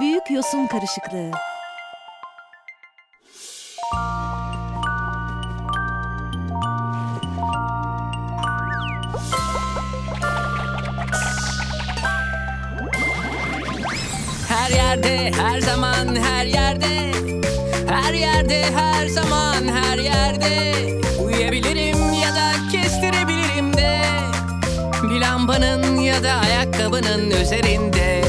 Büyük yosun karışıklığı. Her yerde, her zaman, her yerde. Her yerde, her zaman, her yerde. Uyuyabilirim ya da kestirebilirim de. Bir lambanın ya da ayakkabının üzerinde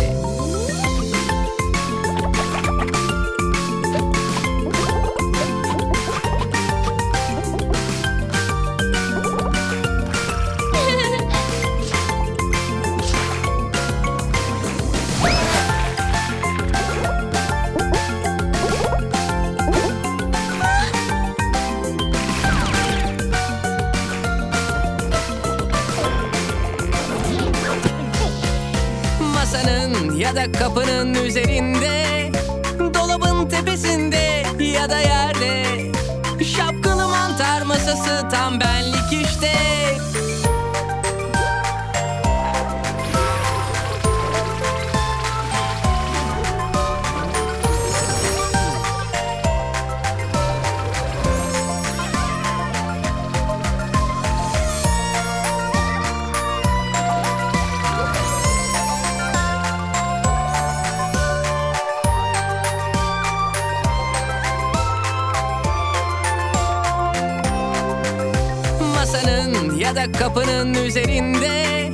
Masanın ya da kapının üzerinde Dolabın tepesinde ya da yerde. Şapkalı mantar masası tam benlik işte Masanın ya da kapının üzerinde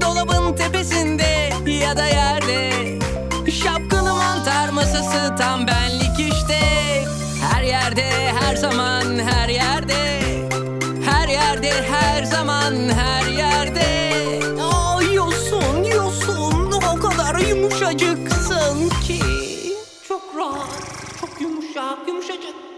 Dolabın tepesinde ya da yerde Şapkalı mantar masası tam benlik işte Her yerde her zaman her yerde Her yerde her zaman her yerde Aa, yosun yosun o kadar yumuşacıksın ki. Çok rahat, çok yumuşak, yumuşacık.